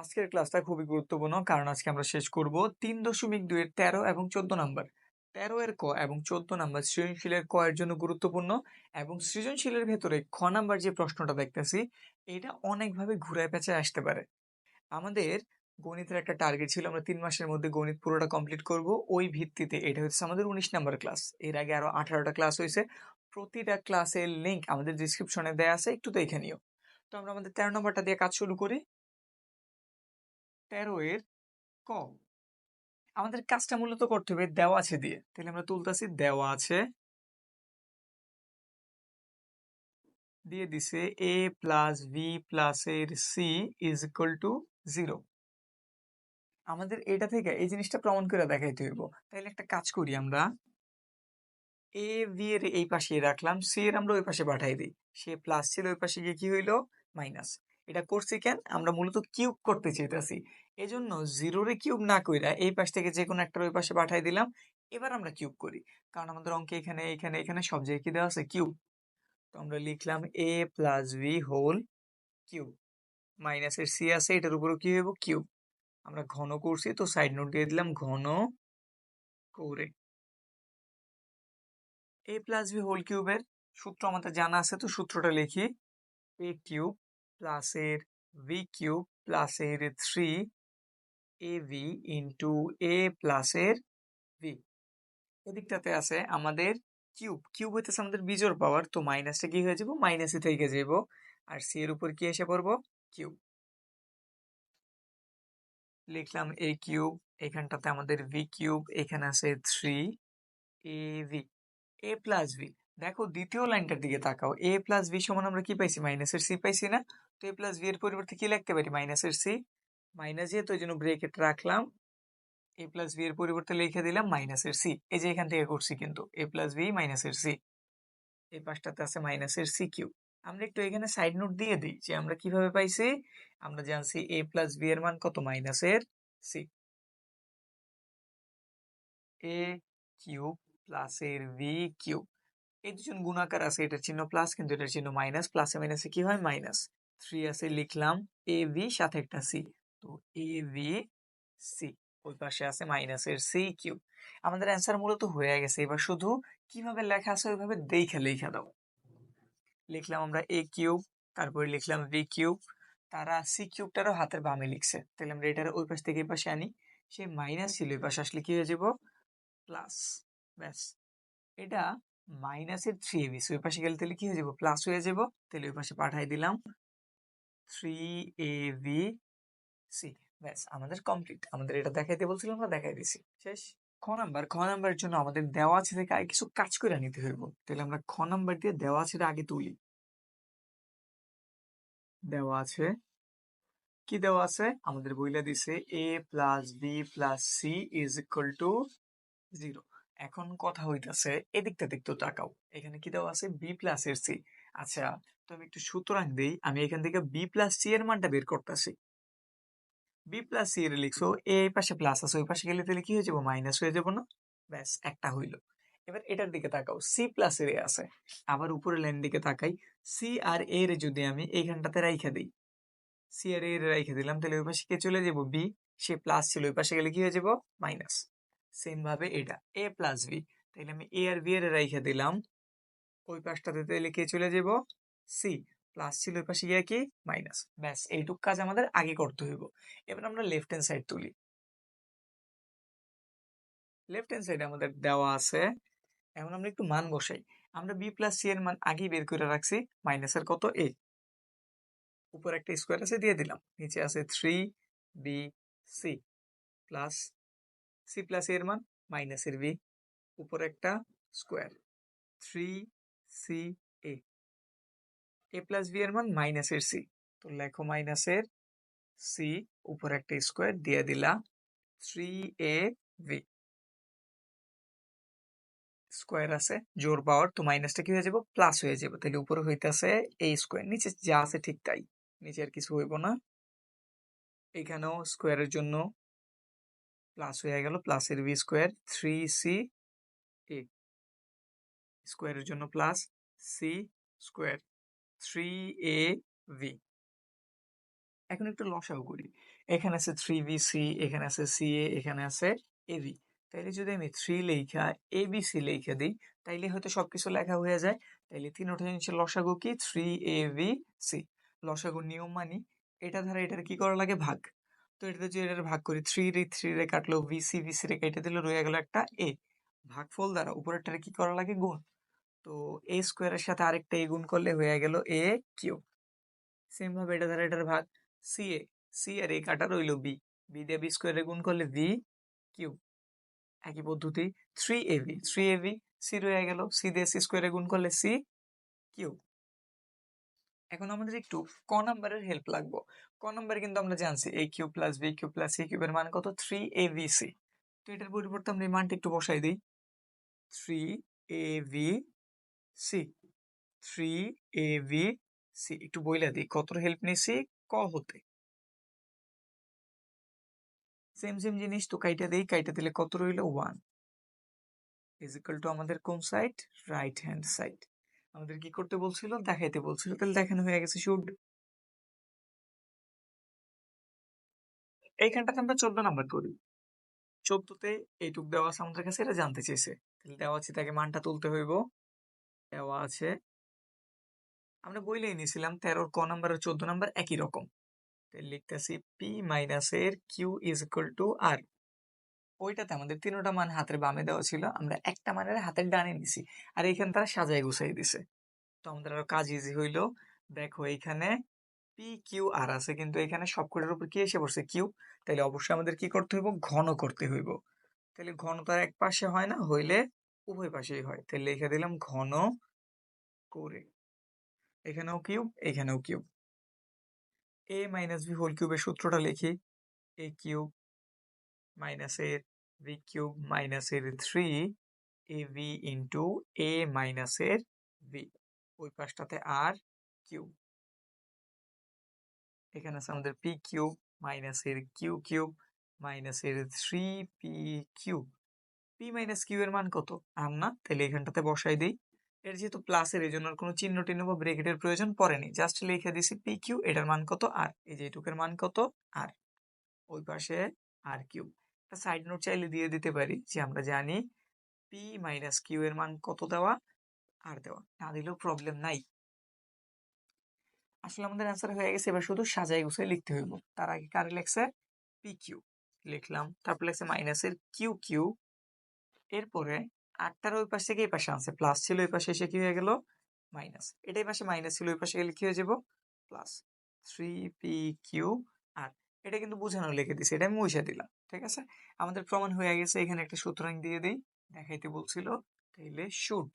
আজকের ক্লাসটা খুবই গুরুত্বপূর্ণ, কারণ আজকে আমরা শেষ করব তিন দশমিক দুইয়ের তেরো এবং চোদ্দ নাম্বার। তেরো এর ক এবং চোদ্দ নাম্বার সৃজনশীলের ক এর জন্য গুরুত্বপূর্ণ এবং সৃজনশীলের ভেতরে খ নাম্বার যে প্রশ্নটা দেখতেছি, এটা অনেকভাবে ঘুরায় পেঁচায় আসতে পারে। আমাদের গণিতের একটা টার্গেট ছিল, আমরা তিন মাসের মধ্যে গণিত পুরোটা কমপ্লিট করব, ওই ভিত্তিতে এটা হচ্ছে আমাদের উনিশ নাম্বার ক্লাস এর আগে আরও আঠারোটা ক্লাস হয়েছে, প্রতিটা ক্লাসের লিঙ্ক আমাদের ডিসক্রিপশনে দেওয়া আছে, একটু দেখে নিও। তো আমরা আমাদের তেরো নম্বরটা দিয়ে কাজ শুরু করি। তেরো এর ক আমাদের কাজটা মূলত করতে হবে দেওয়া আছে দিয়ে। তাহলে আমরা তুলতেছি দেওয়া আছে। দিয়ে দিছে এ প্লাস বি প্লাস এর C is equal to zero আমাদের এটা থেকে এই জিনিসটা প্রমাণ করে দেখাইতে হইব। তাহলে একটা কাজ করি আমরা। এ বি এর এই পাশে রাখলাম। সি এর আমরা ওই পাশে পাঠাই দিই। সে প্লাস ছিল ওই পাশে গিয়ে কি হইল? মাইনাস এটা করছি কেন? আমরা মূলত কিউব করতে চাইতেছি। এই জন্য জিরোরে কিউব না কইরা এই পাশ থেকে যে কোনো একটা ওই পাশে পাঠাই দিলাম, এবার আমরা কিউব করি। কারণ আমাদের অঙ্কে এখানে এখানে এখানে সব জায়গায় কি দেওয়া আছে? কিউব। তো আমরা লিখলাম A plus B whole cube. মাইনাসের সি আছে, এটার উপরও কি হইব? কিউব। আমরা ঘন করছি, তো সাইড নোট দিয়ে দিলাম ঘন করে। এ প্লাস বি হোল কিউবের সূত্র আমাদের জানা আছে, তো সূত্রটা লিখি। এ কিউব প্লাসের ভি কিউব প্লাসের three A B into A প্লাসের ভি এদিকটাতে আছে আমাদের কিউব কিউব হইতেছে আমাদের বিজোর পাওয়ার তো মাইনাসটা কি হয়ে যাব? মাইনাসে থেকে যাব। আর সি এর উপর কি এসে পড়ব? কিউব লিখলাম এ কিউব এখানটাতে আমাদের ভি কিউব এখানে আছে three A B A plus B দেখো দ্বিতীয় লাইনটার দিকে তাকাও। এ প্লাস ভি সমান আমরা কি পাইছি? মাইনাসের সি পাইছি না। তো এ প্লাস ভি এর পরিবর্তে কি লিখতে পারি? মাইনাসের সি মাইনাস যেহেতু এই জন্য ব্রেকেট রাখলাম এ প্লাস ভি এর পরিবর্তে লিখে দিলাম মাইনাসের সি এই যে এখান থেকে করছি কিন্তু এ প্লাস ভি মাইনাসের সি এই পাশটাতে আছে মাইনাসের সি কিউ আমরা একটু এখানে সাইড নোট দিয়ে দিই যে আমরা কীভাবে পাইছি? আমরা জানছি এ প্লাস বি এর মান কত? মাইনাসের সি এ কিউব প্লাসের ভি কিউব এই দুজন গুণাকার আছে, এটার চিহ্ন প্লাস কিন্তু এটার চিহ্ন মাইনাস প্লাসে মাইনাসে কি হয়? মাইনাস থ্রি আছে লিখলাম এ ভি সাথে একটা সি তো এ ভি সি ওই পাশে আছে মাইনাসের সি কিউব। আমাদের অ্যান্সার মূলত হয়ে গেছে। এবার শুধু কীভাবে লেখা আছে ওইভাবে দেখে লেখা দাও। লিখলাম আমরা এ কিউব, তারপরে লিখলাম ভি কিউব। তারা সি কিউবটারও হাতের বামে লিখছে। তাহলে আমরা এটার ওই পাশ থেকে এই পাশে আনি। সে মাইনাস ছিল ওই পাশে আসলে কি হয়ে যাব? প্লাস ব্যাস। এটা মাইনাসের থ্রি এ এবি ওই পাশে গেলে তাহলে কি হয়ে যাব? প্লাস হয়ে যাব। তাহলে ওই পাশে পাঠাই দিলাম। থ্রি এ ব্যাস, আমাদের কমপ্লিট আমাদের এটা দেখাইতে বলছিলাম, আমরা দেখাই দিছি। শেষ। খ নাম্বার, খ নাম্বারের জন্য আমাদের দেওয়া আছে থেকে আগে কিছু কাজ করে নিতে হইব। তাহলে আমরা খ নাম্বার দিয়ে দেওয়া আছে আগে তুলি। দেওয়া আছে। কি দেওয়া আছে? আমাদের বইলা দিছে A plus B plus C is equal to zero এখন কথা হইতাছে, এদিকটা দেখতে তাকাও। এখানে কি দেওয়া আছে? বি প্লাস এর সি আচ্ছা তো আমি একটু সুতরাং দিই। আমি এখান থেকে বি প্লাস সি এর মানটা বের করতেছি। বি প্লাস সি এর লিখছো, এ এই পাশে প্লাস আছে, ওই পাশে গেলে তাহলে কি হয়ে যাব? মাইনাস হয়ে যাব না? ব্যাস, একটা হইল। এবার এটার দিকে তাকাও সি প্লাস এর আছে। আবার উপরের লাইন দিকে তাকাই সি আর এ এর যদি আমি এইখানটাতে রাইখা দিই সি আর এর রাইখে দিলাম, তাহলে ওই পাশে কে চলে যাব? বি সে প্লাস ছিল, ওই পাশে গেলে কি হয়ে যাব? মাইনাস সেম ভাবে এটা এ প্লাস বি তাহলে আমি এ আর বি এর রাইখে দিলাম ওই পাশটাতে তাহলে কে চলে যাব। সি প্লাস ছিল ওই পাশে গিয়ে কি? মাইনাস ব্যাস, এইটুক কাজ আমাদের আগে করতে হইব। এবার আমরা লেফট হ্যান্ড সাইড তুলি। লেফট হ্যান্ড সাইডে আমাদের দেওয়া আছে। এখন আমরা একটু মান বসাই। আমরা বি প্লাস সি এর মান আগেই বের করে রাখছি। মাইনাসের কত? এ উপর একটা স্কোয়ার আছে, দিয়ে দিলাম। নিচে আছে three B C plus C plus এর মান মাইনাসের বি উপর একটা square three C, A. A plus B এর মান মাইনাসের সি। তো লেখো মাইনাসের সি, উপর একটা স্কোয়ার দিয়ে দিলা থ্রি এ ভি। স্কোয়ার আছে, জোর পাওয়ার তো মাইনাসটা কি হয়ে যাব? প্লাস হয়ে যাবে। তাহলে উপরে হইতেছে এই স্কোয়ার। নিচে যা আছে ঠিক তাই। নিচে আর কিছু হইব না। এখানেও স্কোয়ারের জন্য প্লাস হয়ে গেল, প্লাসের ভি স্কোয়ার থ্রি সি স্কোয়ারের জন্য plus C square three A B এখন একটু লসাগু করি। এখানে আছে থ্রি বি সি এখানে আছে সি এ এখানে আছে এ বি তাইলে যদি আমি থ্রি লেখা এ বি সি লেখা দিই, তাইলে হয়তো সবকিছু লেখা হয়ে যায়। তাইলে তিনোটা জিনিসের লসাগু কি? থ্রি এ বি সি লসাগুর নিয়ম মানি, এটা ধারা এটার কি করা লাগে? ভাগ। তো এটাতে যদি এটার ভাগ করি থ্রি রে থ্রি রে কাটলো ভি সি ভি সি রে কেটে দিলে, রয়ে গেল একটা এ ভাগফল দ্বারা উপরেরটারে কি করা লাগে? গুণ। তো এ স্কোয়ারের সাথে আরেকটা এ গুণ করলে হয়ে গেল এ কিউ সেম ভাবে এটা দ্বারা এটার ভাগ সি এ সি আর এ কাটা রইল বি বি দিয়ে বি স্কোয়ারে গুণ করলে ভি কিউ একই পদ্ধতি three A B three A B C রয়ে গেল। সি দিয়ে সি স্কোয়ারে গুণ করলে সি কিউ এখন আমাদের একটু ক নাম্বারের হেল্প লাগবো। ক নাম্বারে কিন্তু আমরা জানছি A cube plus B cube plus C কিউবের মান কত? থ্রি এ ভি সি তো এটার পরিবর্তে আমরা এই মানটা একটু বসাই দিই। Three A B C three A B C একটু বইলা দিই কত হেল্প নিছি? ক হতে। সেম সেম জিনিস তো কাইটা দেই, কাইটা দিলে কত রইল? ওয়ান ইকাল টু আমাদের কোন সাইড রাইট হ্যান্ড সাইড আমাদের কি করতে বলছিল? দেখাইতে বলছিল। তাহলে দেখানো হয়ে গেছে শুড এইখানটাতে আমরা চোদ্দ নাম্বার করি। চোদ্দতে এইটুক দেওয়া আছে আমাদের কাছে, এটা জানতে চেয়েছে তাহলে দেওয়া আছে, তাকে মানটা তুলতে হইব। দেওয়া আছে। আমরা বইলেই নিয়েছিলাম তেরোর ক নাম্বার আর চোদ্দ নাম্বার একই রকম। লিখতেছি পি মাইনাস এর কিউ ইজ ইকুয়াল টু আর ওইটাতে আমাদের তিনোটা মান হাতের বামে দেওয়া ছিল, আমরা একটা মানের হাতের ডানে নিছি, আর এইখানে তারা সাজায় গুছাই দিছে। তো আমাদের আরও কাজ ইজি হইল। দেখো এইখানে পি কিউ আর আছে, কিন্তু এখানে সবকটার উপর কি এসে পড়ছে? কিউ তাহলে অবশ্যই আমাদের কি করতে হইব? ঘন করতে হইব। তাহলে ঘন তো আর এক পাশে হয় না? হইলে উভয় পাশেই হয়। তাহলে লিখে দিলাম ঘন করে। এখানেও কিউব এখানেও cube. A minus B whole কিউবের সূত্রটা লিখি। এ কিউব মাইনাস মাইনাসের ভি কিউব মাইনাসের three A B into A মাইনাসের ভি। ওই পাশটাতে আর কিউব। এখানে আছে আমাদের পি কিউব মাইনাসের কিউ কিউব মাইনাসের three P cube. P minus Q এর মান কত? আর না, তাহলে এখানটাতে বসাই দিই। এর যেহেতু প্লাসের এই জন্য কোনো চিহ্ন টিহ্ন বা ব্রেকেটের প্রয়োজন পড়েনি জাস্ট লিখে দিছি পি কিউ এটার মান কত? আর এই যে এটুকের মান কত? আর ওই পাশে আর কিউ একটা সাইড নোট চাইলে দিয়ে দিতে পারি যে আমরা জানি পি মাইনাস কিউ এর মান কত দেওয়া? আর দেওয়া। না দিলেও প্রবলেম নাই। আসলে আমাদের অ্যান্সার হয়ে গেছে। এবার শুধু সাজাই গুছাই লিখতে হইব। তার আগে কারে লেখছে? পি কিউ লিখলাম। তারপর লেখছে মাইনাসের কিউ কিউ এরপরে আটটার ওই পাশে থেকে এই পাশে আনছে প্লাস ছিল ওই পাশে এসে কি হয়ে গেল? মাইনাস এটাই পাশে মাইনাস ছিল, ওই পাশে গেলে কি হয়ে যাব? প্লাস থ্রি পি কিউ আর এটা কিন্তু বোঝানো লিখে দিছে, এটা আমি মুছে দিলাম, ঠিক আছে? আমাদের প্রমাণ হয়ে গেছে, এখানে একটা সুতরাং দিয়ে দিই, দেখাইতে বলছিল, তাইলে শুড